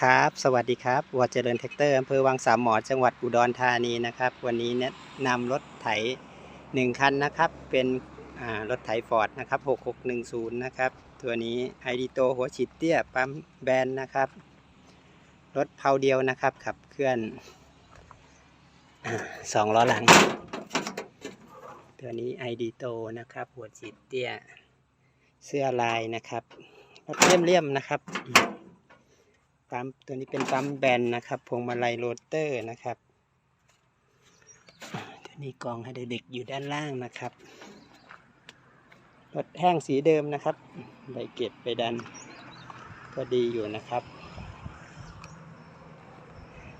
ครับ สวัสดีครับวัวเจริญแท็กเตอร์อำเภอวังสามหมอจังหวัดอุดรธานีนะครับ วันนี้แนะนำรถไถหนึ่งคันนะครับ เป็นรถไถฟอร์ดนะครับ6610 นะครับ ตัวนี้ไอดีโตหัวฉีดเตี้ยปั๊มแบนนะครับ รถเพาเดียวนะครับ ขับเคลื่อนอสองล้อหลัง ตัวนี้ไอดีโตนะครับ หัวฉีดเตี้ย เสื้อลายนะครับรถเลี่ยมๆนะครับ ปั๊มตัวนี้เป็นปั๊มแบนนะครับพวงมาลัยโรเตอร์นะครับอ่าตัวนี้กองให้เด็กๆอยู่ด้านล่างนะครับรถแห้งสีเดิมนะครับใบเก็บไปดันก็ดีอยู่นะครับ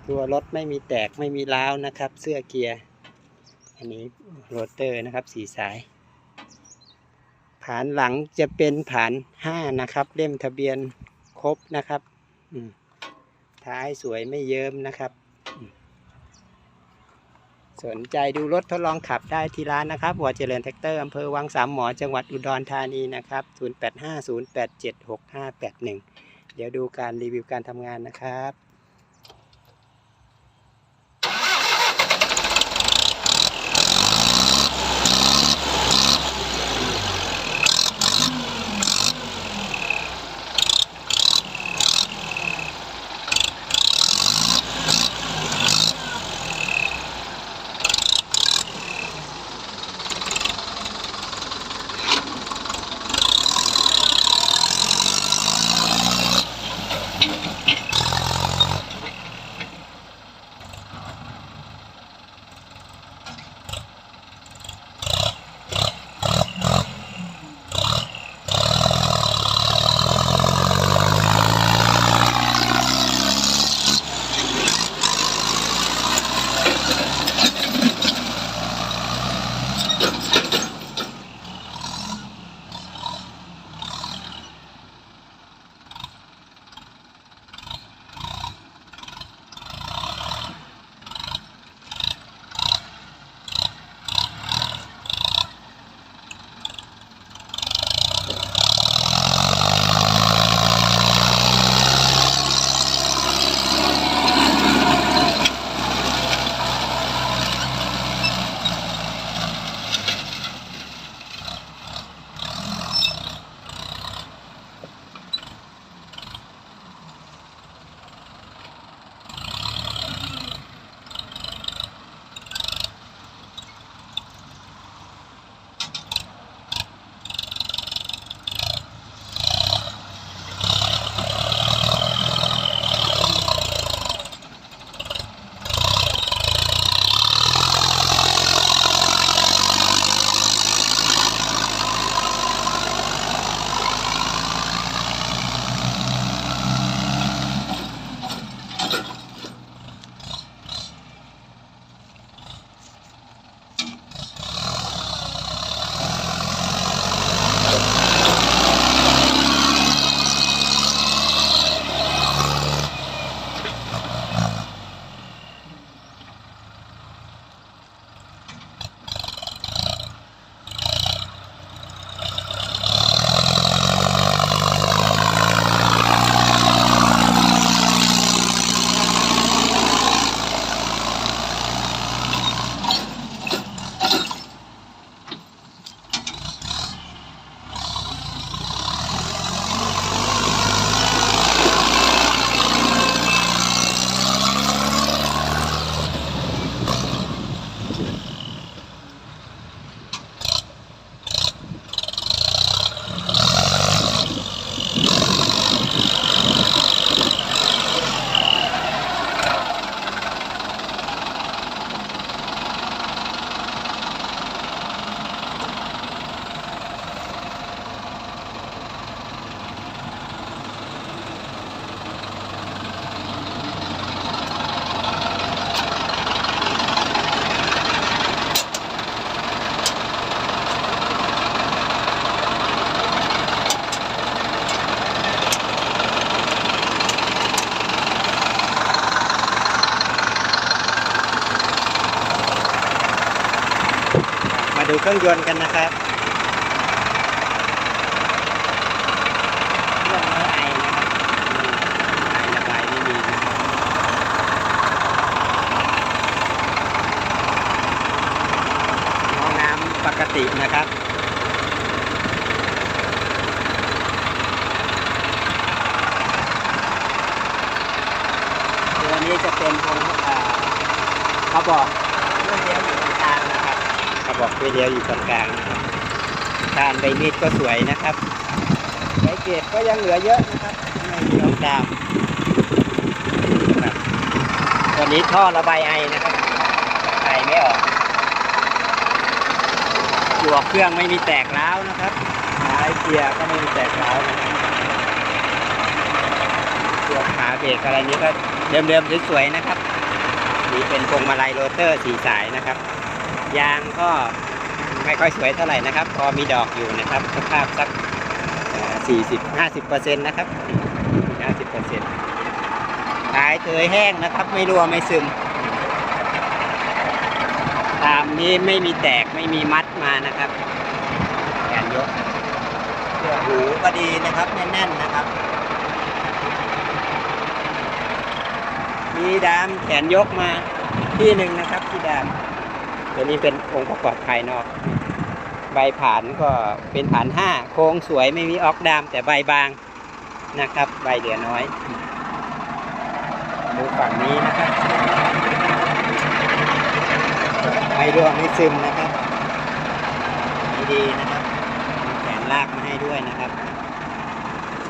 ตัวรถไม่มีแตกไม่มีร้าวนะครับ เสื้อเกียร์อันนี้โรเตอร์นะครับสีสายผานหลังจะเป็นผานห้านะครับ เล่มทะเบียนครบนะครับ อืม ท้ายสวยไม่เยิ้มนะครับ สนใจดูรถทดลองขับได้ที่ร้านนะครับหัวเจริญแท็กเตอร์อำเภอวังสามหมอจังหวัดอุดรธานีนะครับ 0850876581 เดี๋ยวดูการรีวิวการทำงานนะครับ มาดูเครื่องยนต์กันนะครับน้ำปกตินะครับตัวนี้จะเป็นของเขาบอก เขาบอกเพื่อเลี้ยวอยู่ตรงกลางนะครับทานใบมีดก็สวยนะครับใบเกตก็ยังเหลือเยอะนะครับไม่มีน้องดาวครับตัวนี้ท่อระบายไอนะครับไอไม่ออกตัวเครื่องไม่มีแตกร้วนะครับไม้เกียร์ก็ไม่มีแตกร้วตัวขาเบรกอะไรนี้ก็เดิมๆสวยๆนะครับนี่เป็นพวงมาลัยโรเตอร์สีสายนะครับ ยางก็ ไม่ค่อยสวยเท่าไหร่นะครับ พอมีดอกอยู่นะครับสภาพสักสี่สิบห้าสิบเปอร์เซ็นต์นะครับห้าสิบเปอร์เซ็นต์ท้ายเทยแห้งนะครับ ไม่รั่วไม่ซึม ตามนี้ไม่มีแตกไม่มีมัดมานะครับแขนยกเสื้อหูก็ดีนะครับแน่นๆนะครับ มีดามแขนยกมาที่หนึ่งนะครับที่ดาม ตัวนี้เป็นองค์ประกอบภายนอก ใบผานก็เป็นผานห้าโค้งสวยไม่มีออกดามแต่ใบบางนะครับ ใบเหลือน้อย ดูฝั่งนี้นะครับไม่ร่วงไม่ซึมนะครับดีๆนะครับแขนลากมาให้ด้วยนะครับ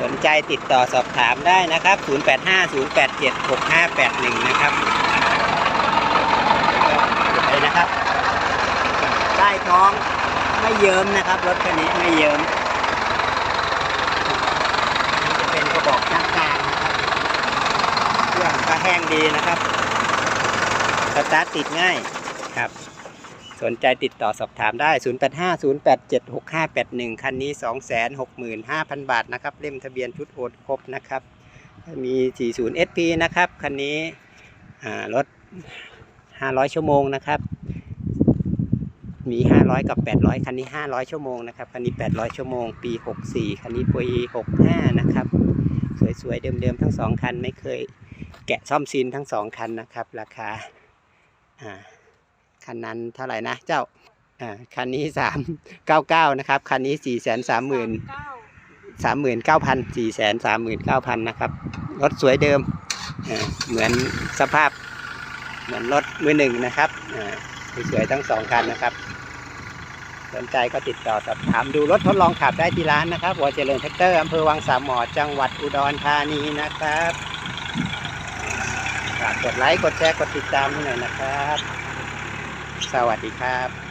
สนใจติดต่อสอบถามได้นะครับ 0850876581 นะครับไปนะครับ ต้ท้องไม่เยิ้มนะครับ รถคันนี้ไม่เยิ้มจะเป็นกระบอกช่างกลางนะครับเครื่องก็แห้งดีนะครับสตาร์ทติดง่ายครับ สนใจติดต่อสอบถามได้ 0850876581 คันนี้ 265,000 บาทนะครับ เล่มทะเบียนชุดโอนครบนะครับ มี 40 SP นะครับ คันนี้รถ 500 ชั่วโมงนะครับ มี 500 กับ 800 คันนี้ 500 ชั่วโมงนะครับ คันนี้ 800 ชั่วโมง ปี 64 คันนี้ปี 65 นะครับ สวยๆ เดิมๆ ทั้งสองคัน ไม่เคยแกะซ่อมซีนทั้งสองคันนะครับ ราคา อ่า คันนั้นเท่าไหร่นะ เจ้า อ่า คันนี้สามเก้าเก้านะครับ คันนี้สี่แสนสามหมื่นเก้าสามหมื่นเก้าพันสี่แสนสามหมื่นะครับ รถสวยเดิมอ่าเหมือนสภาพ เหมือนรถมือหนึ่งนะครับอ่าสวยๆทั้งสองคันนะครับ สนใจก็ติดต่อสอบถามดูรถทดลองขับได้ที่ร้านนะครับวัวเจริญแท็กเตอร์อำเภอวังสามหมอจังหวัดอุดรธานีนะครับฝากกดไลค์กดแชร์กดติดตามให้หน่อยนะครับ สวัสดีครับ